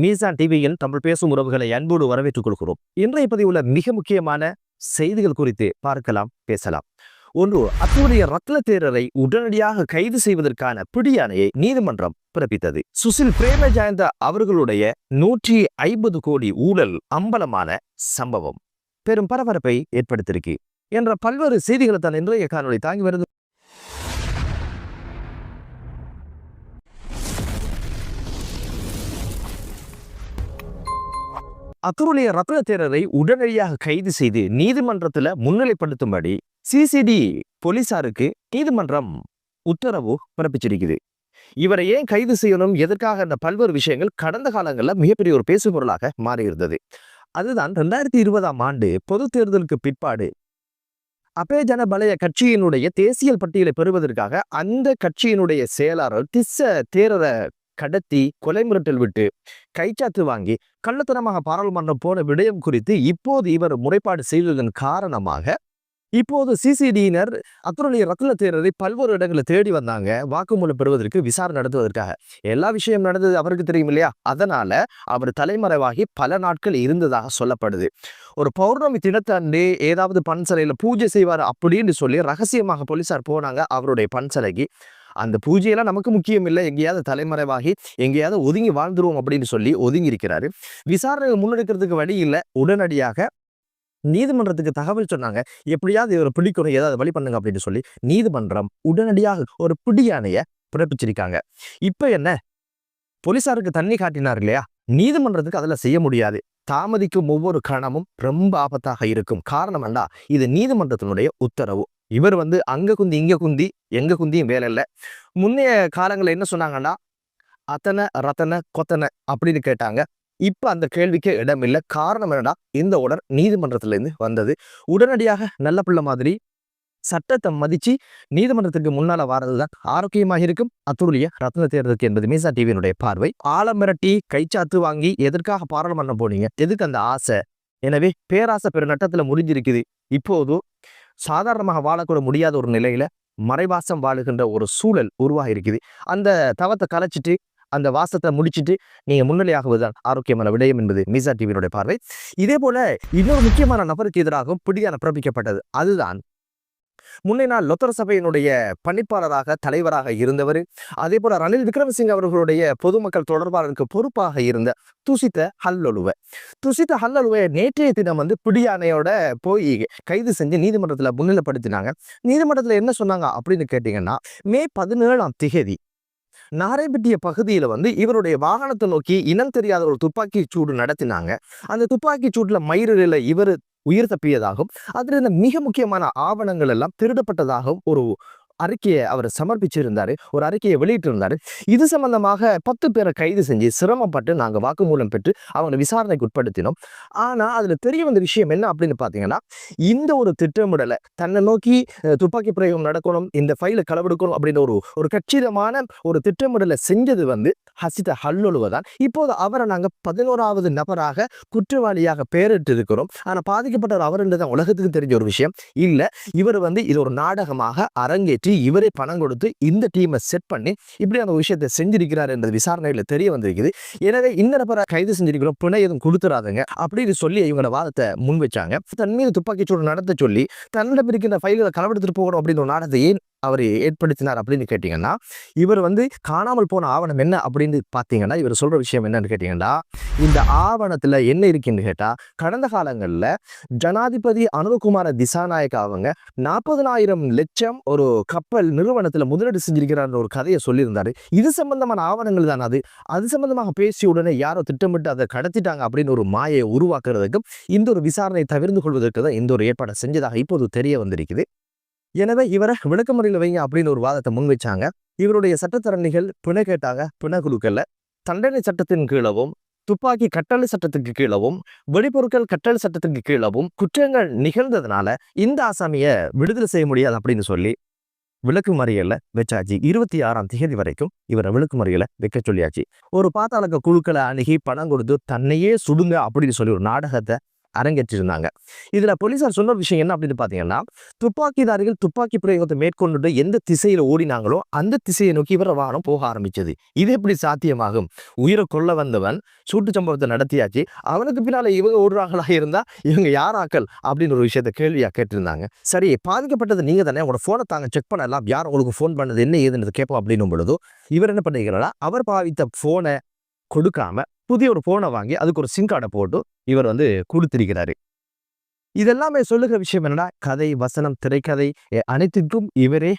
மீசான் டிவியில் தமிழ் பேசும் உறவுகளை அன்போடு வரவேற்றுக் கொள்கிறோம். இன்றைய பதிவுள்ள மிக முக்கியமான செய்திகள் குறித்து பார்க்கலாம் பேசலாம். ஒன்று அத்துடைய ரத்ன தேரரை உடனடியாக கைது செய்வதற்கான பிடியாணையை நீதிமன்றம் பிறப்பித்தது. சுசில் பிரேமஜயந்த அவர்களுடைய நூற்றி ஐம்பது கோடி ஊழல் அம்பலமான சம்பவம் பெரும் பரபரப்பை ஏற்படுத்தியிருக்கு. என்ற பல்வேறு செய்திகளை தான் இன்றைய காணொலி தாங்கி வருது. அத்துருளிய ரத்ன தேரரை உடனடியாக கைது செய்து நீதிமன்றத்துல முன்னிலைப்படுத்தும்படி சிசிடி போலீசாருக்கு நீதிமன்றம் உத்தரவு பிறப்பிச்சிருக்குது. இவரை ஏன் கைது செய்யணும்? எதற்காக அந்த பல்வேறு விஷயங்கள் கடந்த காலங்களில் மிகப்பெரிய ஒரு பேசு பொருளாக மாறியிருந்தது. அதுதான் ரெண்டாயிரத்தி இருபதாம் ஆண்டு பொது தேர்தலுக்கு பிற்பாடு அபே ஜனபலய கட்சியினுடைய தேசியல் பட்டியலை பெறுவதற்காக அந்த கட்சியினுடைய செயலாளர் திஸ்ஸ தேரரை கடத்தி கொலை மிரட்டல் விட்டு கைச்சாத்து வாங்கி கள்ளத்தனமாக பாராளுமன்றம் போன விடயம் குறித்து இப்போது இவர் முறைப்பாடு செய்ததன் காரணமாக இப்போது சிசிடியினர் அத்துடைய ரத்ன தேரரை பல்வேறு இடங்களை தேடி வந்தாங்க வாக்குமூலம் பெறுவதற்கு விசாரணை நடத்துவதற்காக. எல்லா விஷயம் நடந்தது அவருக்கு தெரியும் இல்லையா? அதனால அவர் தலைமறைவாகி பல நாட்கள் இருந்ததாக சொல்லப்படுது. ஒரு பௌர்ணமி தினத்தன்று ஏதாவது பன்சலையில பூஜை செய்வார் அப்படின்னு சொல்லி ரகசியமாக போலீசார் போனாங்க அவருடைய பன்சலைக்கு அந்த பூஜையெல்லாம் நமக்கு முக்கியம் இல்லை. எங்கேயாவது தலைமறைவாகி எங்கேயாவது ஒதுங்கி வாழ்ந்துருவோம் அப்படின்னு சொல்லி ஒதுங்கி இருக்கிறாரு விசாரணை முன்னெடுக்கிறதுக்கு வழி இல்லை. உடனடியாக நீதிமன்றத்துக்கு தகவல் சொன்னாங்க. எப்படியாவது இவரை பிடிக்கணும் ஏதாவது வழி பண்ணுங்க அப்படின்னு சொல்லி நீதிமன்றம் உடனடியாக ஒரு பிடியானைய பிறப்பிச்சிருக்காங்க. இப்போ என்ன? போலீசாருக்கு தண்ணி காட்டினார் இல்லையா? நீதிமன்றத்துக்கு அதில் செய்ய முடியாது. தாமதிக்கும் ஒவ்வொரு கணமும் ரொம்ப ஆபத்தாக இருக்கும். காரணம் என்ன? இது நீதிமன்றத்தினுடைய உத்தரவு. இவர் வந்து அங்கே குந்தி இங்கே குந்தி எங்கே குந்தியும் வேலை இல்லை. முன்னைய காலங்களில் என்ன சொன்னாங்கன்னா அத்தனை ரத்தனை கொத்தனை அப்படின்னு கேட்டாங்க. இப்போ அந்த கேள்விக்கு இடம் இல்லை. காரணம் என்னடா இந்த உடர் நீதிமன்றத்திலேருந்து வந்தது. உடனடியாக நல்ல பிள்ளை மாதிரி சட்டத்தை மதித்து நீதிமன்றத்துக்கு முன்னால வாரதுதான் ஆரோக்கியமாக இருக்கும். அத்துருளிய ரத்ன தேர்தலுக்கு என்பது மீசா டிவியினுடைய பார்வை. ஆழம் மிரட்டி கைச்சாத்து வாங்கி எதற்காக பாராளுமன்றம் போனீங்க? எதுக்கு அந்த ஆசை? எனவே பேராசை பெரு நட்டத்தில் முடிஞ்சிருக்குது இப்போது சாதாரணமாக வாழக்கூட முடியாத ஒரு நிலையில மறைவாசம் வாழுகின்ற ஒரு சூழல் உருவாகி இருக்குது அந்த தவத்தை கலைச்சிட்டு அந்த வாசத்தை முடிச்சுட்டு நீங்கள் முன்னிலையாகுவதுதான் ஆரோக்கியமான விடயம் என்பது மிசா டிவியினுடைய பார்வை. இதே போல இன்னொரு முக்கியமான நபருக்கு எதிராகவும் பிடியான பிறப்பிக்கப்பட்டது. அதுதான் முன்னே நாள் லொத்தர சபையினுடைய பணிப்பாளராக தலைவராக இருந்தவர். அதே போல ரணில் விக்ரமசிங்க அவர்களுடைய பொதுமக்கள் தொடர்பாளருக்கு பொறுப்பாக இருந்த துசித்த ஹல்லொழுவ துசித்த ஹல்லொழுவை நேற்றைய தினம் வந்து பிடியானையோட போய் கைது செஞ்சு நீதிமன்றத்தில் முன்னிலைப்படுத்தினாங்க. நீதிமன்றத்தில் என்ன சொன்னாங்க அப்படின்னு கேட்டிங்கன்னா மே பதினேழாம் திகதி நாரைப்பட்டிய பகுதியில் வந்து இவருடைய வாகனத்தை நோக்கி இனம் தெரியாத ஒரு துப்பாக்கி சூடு நடத்தினாங்க. அந்த துப்பாக்கி சூட்டில் மயிரில் இவர் உயிர் தப்பியதாகவும் அதிலிருந்த மிக முக்கியமான ஆவணங்கள் எல்லாம் திருடப்பட்டதாகவும் ஒரு அறிக்கையை அவர் சமர்ப்பிச்சிருந்தார் ஒரு அறிக்கையை வெளியிட்டிருந்தார். இது சம்பந்தமாக பத்து பேரை கைது செஞ்சு சிரமப்பட்டு நாங்கள் வாக்குமூலம் பெற்று அவங்க விசாரணைக்கு உட்படுத்தினோம். ஆனால் அதில் தெரிய வந்த விஷயம் என்ன அப்படின்னு பார்த்தீங்கன்னா இந்த ஒரு திட்டமிடலை தன்னை நோக்கி துப்பாக்கி பிரயோகம் நடக்கணும் இந்த ஃபைலை களவெடுக்கணும் அப்படின்ற ஒரு ஒரு கச்சிதமான ஒரு திட்டமிடலை செஞ்சது வந்து ஹசித ஹல்லொழுவதான் இப்போது அவரை நாங்கள் பதினோராவது நபராக குற்றவாளியாக பேரிட்டு இருக்கிறோம் ஆனால் பாதிக்கப்பட்டவர் அவர் தான் உலகத்துக்கு தெரிஞ்ச ஒரு விஷயம். இல்லை இவர் வந்து இது ஒரு நாடகமாக அரங்கேற்றி இவரே பணம் கொடுத்து இந்த டீமை செட் பண்ணி இப்படி அந்த விஷயத்தை செஞ்சிருக்கிறார் என்பது விசாரணையில் தெரிய வந்திருக்குது. எனவே இந்த நபரை கைது செஞ்சிருக்கிறோம் பிணை எதுவும் கொடுத்துறாதுங்க அப்படின்னு சொல்லி இவங்களோட வாதத்தை முன் வச்சாங்க. தன் மீது துப்பாக்கிச்சூடு நடத்த சொல்லி தன்னிடம் இருக்கின்ற ஃபைல்களை களவெடுத்துட்டு போகணும் அப்படின்னு ஒரு நாடத்தை ஏன் அவர் ஏற்படுத்தினார் அப்படின்னு கேட்டிங்கன்னா இவர் வந்து காணாமல் போன ஆவணம் என்ன அப்படின்னு பார்த்தீங்கன்னா இவர் சொல்கிற விஷயம் என்னன்னு கேட்டிங்கன்னா இந்த ஆவணத்தில் என்ன இருக்குன்னு கேட்டால் கடந்த காலங்களில் ஜனாதிபதி அனுகுமார திசாநாயக் அவங்க நாற்பதனாயிரம் லட்சம் ஒரு கப்பல் நிறுவனத்தில் முதலீடு செஞ்சிருக்கிறார் ஒரு கதையை சொல்லியிருந்தார். இது சம்பந்தமான ஆவணங்கள் தான் அது? அது சம்பந்தமாக பேசிய உடனே யாரோ திட்டமிட்டு அதை கடத்திட்டாங்க அப்படின்னு ஒரு மாயை உருவாக்குறதுக்கும் இந்த ஒரு விசாரணை தவிர்த்து கொள்வதற்கு தான் இந்த ஒரு ஏற்பாடை செஞ்சதாக இப்போது தெரிய வந்திருக்குது. எனவே இவரை விளக்கமுறையில் வைங்க அப்படின்னு ஒரு வாதத்தை முன்வைச்சாங்க இவருடைய சட்டத்தரணிகள் பிணை கேட்டாங்க பிணை குழுக்கல்ல தண்டனை சட்டத்தின் கீழவும் துப்பாக்கி கட்டளை சட்டத்துக்கு கீழவும் வெடிபொருட்கள் கட்டளை சட்டத்துக்கு கீழவும் குற்றங்கள் நிகழ்ந்ததுனால இந்த ஆசாமியை விடுதலை செய்ய முடியாது அப்படின்னு சொல்லி விளக்கு மறியல்ல வச்சாச்சு. இருபத்தி ஆறாம் தேதி வரைக்கும் இவரை விளக்கு மறியல வைக்க சொல்லியாச்சு. ஒரு பாத்தாளக்க குழுக்களை அணுகி பணம் கொடுத்து தன்னையே சுடுங்க அப்படின்னு சொல்லி ஒரு நாடகத்தை அரங்கேற்றிருந்தாங்க. இதுல போலீசார் சொன்ன விஷயம் என்ன அப்படின்னு பாத்தீங்கன்னா துப்பாக்கிதாரிகள் துப்பாக்கி பிரயோகத்தை மேற்கொண்டு எந்த திசையில ஓடினாங்களோ அந்த திசையை நோக்கி இவர வாகனம் போக ஆரம்பிச்சது. இது எப்படி சாத்தியமாகும்? உயிரை கொல்ல வந்தவன் சூட்டு சம்பவத்தை நடத்தியாச்சு. அவனுக்கு பின்னால இவங்க ஓடுறாங்களா இருந்தா இவங்க யாராக்கள் அப்படின்னு ஒரு விஷயத்த கேள்வியா கேட்டிருந்தாங்க. சரி பாதிக்கப்பட்டது நீங்க தானே. உங்களோட போனை தாங்க செக் பண்ணலாம். யார் உங்களுக்கு ஃபோன் பண்ணது? என்ன ஏதுன்னு கேட்போம் அப்படின்னும் பொழுதோ இவர் என்ன பண்ணிக்கிறாரா அவர் பாவித்த போனை கொடுக்காம புதிய ஒரு ஃபோனை வாங்கி அதுக்கு ஒரு சிம் கார்டை போட்டு இவர் வந்து கொடுத்திருக்கிறாரு. இதெல்லாமே சொல்லுகிற விஷயம் என்னன்னா கதை வசனம் திரைக்கதை அனைத்திற்கும் இவரே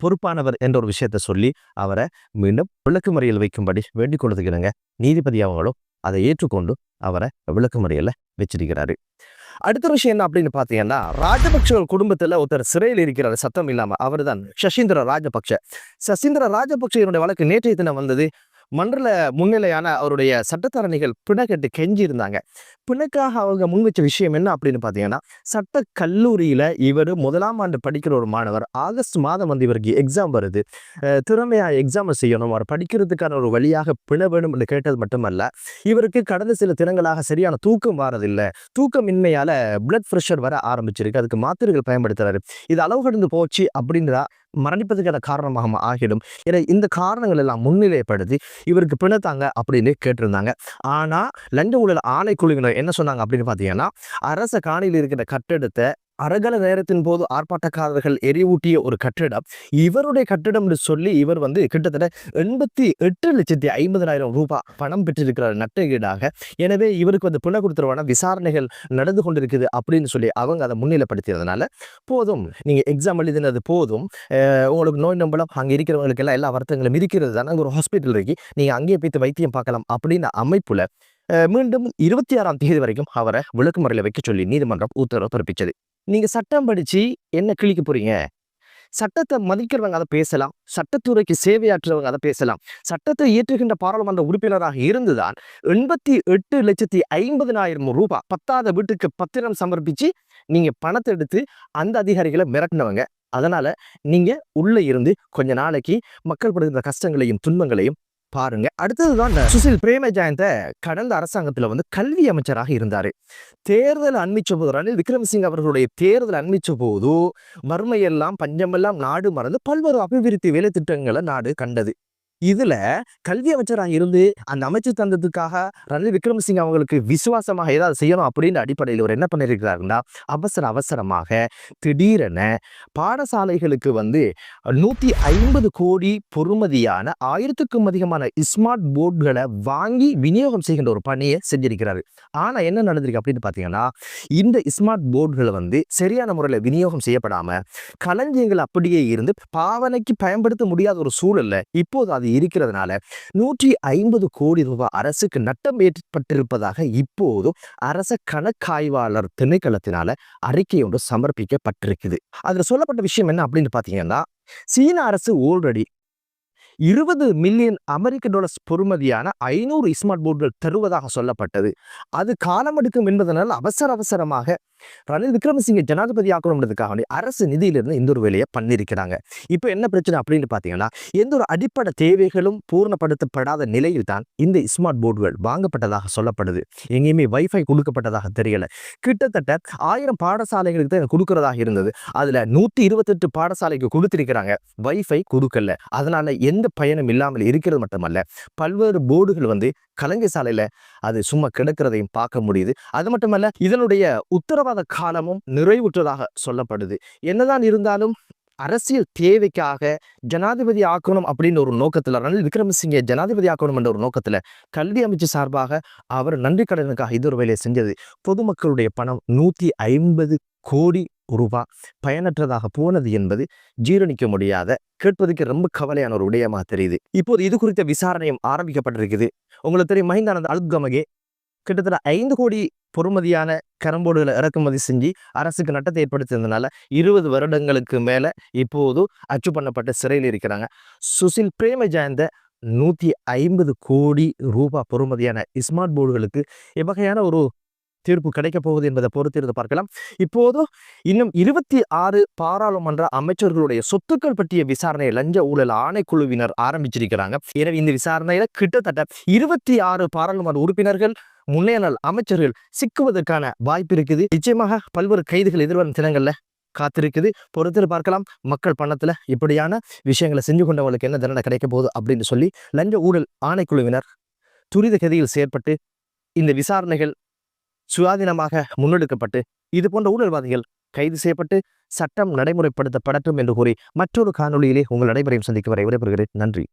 பொறுப்பானவர் என்ற ஒரு விஷயத்த சொல்லி அவரை மீண்டும் விளக்குமறியல் வைக்கும்படி வேண்டிக் கொள்ளுகிறங்க நீதிபதி அவங்களும் அதை ஏற்றுக்கொண்டு அவரை விளக்குமறியல்ல வச்சிருக்கிறாரு. அடுத்த விஷயம் என்ன அப்படின்னு பார்த்தீங்கன்னா ராஜபக்ஷ குடும்பத்துல ஒருத்தர் சிறையில் இருக்கிறார். சத்தம் இல்லாம அவர்தான் சசீந்திர ராஜபக்ஷ. சசீந்திர ராஜபக்ஷ வழக்கு நேற்றைய தினம் வந்தது. மன்றல முன்னிலையான அவருடைய சட்டத்தரணிகள் பிணக்கட்டு கெஞ்சி இருந்தாங்க பிணக்காக அவங்க முன் வச்ச விஷயம் என்ன அப்படின்னு பார்த்தீங்கன்னா சட்ட கல்லூரியில் இவர் முதலாம் ஆண்டு படிக்கிற ஒரு மாணவர் ஆகஸ்ட் மாதம் வந்து இவருக்கு எக்ஸாம் வருது. திறமையாக எக்ஸாமை எக்ஸாம் செய்யணும் அவர் படிக்கிறதுக்கான ஒரு வழியாக பிண வேணும் என்று கேட்டது மட்டுமல்ல இவருக்கு கடந்த சில தினங்களாக சரியான தூக்கம் வாரதில்லை. தூக்கமின்மையால் பிளட் ப்ரெஷர் வர ஆரம்பிச்சிருக்கு. அதுக்கு மாத்திரைகள் பயன்படுத்துறாரு. இது அளவு கடந்து போச்சு அப்படின்றா மரணிப்பதுக்கான காரணமாக ஆகிடும். என இந்த காரணங்கள் எல்லாம் முன்னிலைப்படுத்தி இவருக்கு பிணத்தாங்க அப்படின்னு கேட்டிருந்தாங்க. ஆனால் லஞ்ச ஊழல் ஆணைக்குழுவினர் என்ன சொன்னாங்க அப்படின்னு பார்த்தீங்கன்னா அரச காணியில் இருக்கிற கட்டிடத்தை அரகல நேரத்தின் போது ஆர்ப்பாட்டக்காரர்கள் எரிவூட்டிய ஒரு கட்டிடம் இவருடைய கட்டிடம் என்று சொல்லி இவர் வந்து கிட்டத்தட்ட எண்பத்தி எட்டு லட்சத்தி ஐம்பதனாயிரம் ரூபாய் பணம் பெற்றிருக்கிறார் நட்டகீடாக எனவே இவருக்கு வந்து புன கொடுத்துருவான விசாரணைகள் நடந்து கொண்டிருக்குது அப்படின்னு சொல்லி அவங்க அதை முன்னிலைப்படுத்தியதுனால போதும். நீங்கள் எக்ஸாம் எழுதினது போதும். உங்களுக்கு நோய் நம்பலம் அங்கே இருக்கிறவங்களுக்கு எல்லாம் எல்லா வருத்தங்களும் இருக்கிறது தானே. ஒரு ஹாஸ்பிட்டல் இருக்கு. நீங்கள் அங்கேயே போய்த்து வைத்தியம் பார்க்கலாம் அப்படின்னு அமைப்புல மீண்டும் இருபத்தி ஆறாம் தேதி வரைக்கும் அவரை விளக்குமுறையில் வைக்க சொல்லி நீதிமன்றம் உத்தரவு பிறப்பித்தது நீங்க சட்டம் படிச்சு என்ன கிழிக்க போறீங்க? சட்டத்தை மதிக்கிறவங்க அதை பேசலாம். சட்டத்துறைக்கு சேவையாற்றுறவங்க அதை பேசலாம். சட்டத்தை இயற்றுகின்ற பாராளுமன்ற உறுப்பினராக இருந்துதான் எண்பத்தி எட்டு லட்சத்தி ஐம்பதினாயிரம் ரூபாய் பத்தாவது வீட்டுக்கு பத்திரம் சமர்ப்பிச்சு நீங்கள் பணத்தை எடுத்து அந்த அதிகாரிகளை மிரட்டினவங்க. அதனால நீங்க உள்ளே இருந்து கொஞ்ச நாளைக்கு மக்கள் படுகின்ற கஷ்டங்களையும் துன்பங்களையும் பாருங்க. அடுத்ததுதான் இந்த சுசில் பிரேம ஜெயந்த கடந்த அரசாங்கத்துல வந்து கல்வி அமைச்சராக இருந்தாரு. தேர்தல் அண்மிச்ச போது ரணில் விக்ரமசிங் அவர்களுடைய தேர்தல் அண்மிச்ச போது வறுமையெல்லாம் பஞ்சமெல்லாம் நாடு மறந்து பல்வேறு அபிவிருத்தி வேலை திட்டங்களை நாடு கண்டது. இதுல கல்வி அமைச்சராக இருந்து அந்த அமைச்சர் தந்ததுக்காக ரணில் விக்ரமசிங்க அவங்களுக்கு விசுவாசமாக ஏதாவது செய்யணும் அப்படின்ற அடிப்படையில் அவர் என்ன பண்ணியிருக்கிறாருன்னா அவசர அவசரமாக திடீரென பாடசாலைகளுக்கு வந்து நூத்தி ஐம்பது கோடி பொறுமதியான ஆயிரத்துக்கும் அதிகமான ஸ்மார்ட் போர்டுகளை வாங்கி விநியோகம் செய்கின்ற ஒரு பணியை செஞ்சிருக்கிறாரு. ஆனா என்ன நடந்திருக்கு அப்படின்னு பாத்தீங்கன்னா இந்த ஸ்மார்ட் போர்டுகளை வந்து சரியான முறையில் விநியோகம் செய்யப்படாம களஞ்சியங்கள் அப்படியே இருந்து பாவனைக்கு பயன்படுத்த முடியாத ஒரு சூழல்ல இப்போது அது இருக்கிறதுனால நூற்றி ஐம்பது கோடி ரூபாய் அரசுக்கு நட்டம் ஏற்பட்டிருப்பதாக இப்போது அரச கணக்காய்வாளர் திணைக்களத்தினால அறிக்கை ஒன்று சமர்ப்பிக்கப்பட்டிருக்குது. அதில் சொல்லப்பட்ட விஷயம் என்ன அப்படின்னு பார்த்தீங்கன்னா சீன அரசு ஆல்ரெடி இருபது மில்லியன் அமெரிக்க டாலர்ஸ் பொறுமதியான ஐநூறு ஸ்மார்ட் போர்டுகள் தருவதாக சொல்லப்பட்டது. அது காலம் எடுக்கும் என்பதனால் அவசர அவசரமாக ரணில் விக்ரமசிங்க ஜனாதிபதி ஆக்கணும்ன்றதுக்காக அரசு நிதியிலிருந்து இந்த ஒரு வேலையை பண்ணியிருக்கிறாங்க. இப்போ என்ன பிரச்சனை அப்படின்னு பார்த்தீங்கன்னா எந்த ஒரு அடிப்படை தேவைகளும் பூர்ணப்படுத்தப்படாத நிலையில் தான் இந்த ஸ்மார்ட் போர்டுகள் வாங்கப்பட்டதாக சொல்லப்படுது. எங்கேயுமே வைஃபை கொடுக்கப்பட்டதாக தெரியல. கிட்டத்தட்ட ஆயிரம் பாடசாலைகளுக்கு தான் கொடுக்கறதாக இருந்தது. அதில் நூற்றி இருபத்தெட்டு பாடசாலைக்கு கொடுத்திருக்கிறாங்க. வைஃபை கொடுக்கல. அதனால எந்த பயனும் இல்லாமல் இருக்கிறது மட்டுமல்ல பல்வேறு போர்டுகள் வந்து கலங்கை சாலையில் அது சும்மா கிடக்கிறதையும் பார்க்க முடியுது. அது மட்டுமல்ல இதனுடைய உத்தரவாத காலமும் நிறைவுற்றதாக சொல்லப்படுது. என்னதான் இருந்தாலும் அரசியல் தேவைக்காக ஜனாதிபதி ஆக்கணும் அப்படின்னு ஒரு நோக்கத்தில் ரணில் விக்ரமசிங்கே ஜனாதிபதி ஆக்கணும் என்ற ஒரு நோக்கத்தில் கல்வி அமைச்சு சார்பாக அவர் நன்றி கடனுக்காக இது ஒரு வேலையை செஞ்சது. பொதுமக்களுடைய பணம் நூற்றி ஐம்பது கோடி ரூபாய் பயனற்றதாக போனது என்பது ஜீரணிக்க முடியாத கேட்பதற்கு ரொம்ப கவலையான ஒரு விடயமாக தெரியுது. இப்போது இது குறித்த விசாரணையும் ஆரம்பிக்கப்பட்டிருக்குது. உங்களுக்கு தெரியும் மஹிந்தானந்த் அல்கமகே கிட்டத்தட்ட ஐந்து கோடி பொறுமதியான கரம்போர்டுகளை இறக்குமதி செஞ்சு அரசுக்கு நட்டத்தை ஏற்படுத்தியதுனால இருபது வருடங்களுக்கு மேலே இப்போது அச்சு பண்ணப்பட்ட சிறையில் இருக்கிறாங்க. சுசில் பிரேம ஜெயந்த நூற்றி ஐம்பது கோடி ரூபாய் பொறுமதியான ஸ்மார்ட் போர்டுகளுக்கு எவ்வகையான ஒரு தீர்ப்பு கிடைக்கப் போகுது என்பதை பொறுத்திருந்து பார்க்கலாம். இப்போது இன்னும் இருபத்தி ஆறு பாராளுமன்ற அமைச்சர்களுடைய சொத்துக்கள் பற்றிய விசாரணையை லஞ்ச ஊழல் ஆணைக்குழுவினர் ஆரம்பிச்சிருக்கிறாங்க. எனவே இந்த விசாரணையில கிட்டத்தட்ட இருபத்தி ஆறு பாராளுமன்ற உறுப்பினர்கள் முன்னேறல் அமைச்சர்கள் சிக்குவதற்கான வாய்ப்பு இருக்குது. நிச்சயமாக பல்வேறு கைதுகள் எதிர்வரும் தினங்களில் காத்திருக்குது. பொறுத்து பார்க்கலாம். மக்கள் பணத்துல இப்படியான விஷயங்களை செஞ்சு கொண்டவங்களுக்கு என்ன தண்டனை கிடைக்க போகுது அப்படின்னு சொல்லி லஞ்ச ஊழல் ஆணைக்குழுவினர் துரித கதியில் செயற்பட்டு இந்த விசாரணைகள் சுயாதீனமாக முன்னெடுக்கப்பட்டு இது போன்ற ஊழல்வாதிகள் கைது செய்யப்பட்டு சட்டம் நடைமுறைப்படுத்தப்படட்டும் என்று கூறி மற்றொரு காணொலியிலே உங்கள் நடைமுறையும் சந்திக்கும் வரை விடைபெறுகிறேன். நன்றி.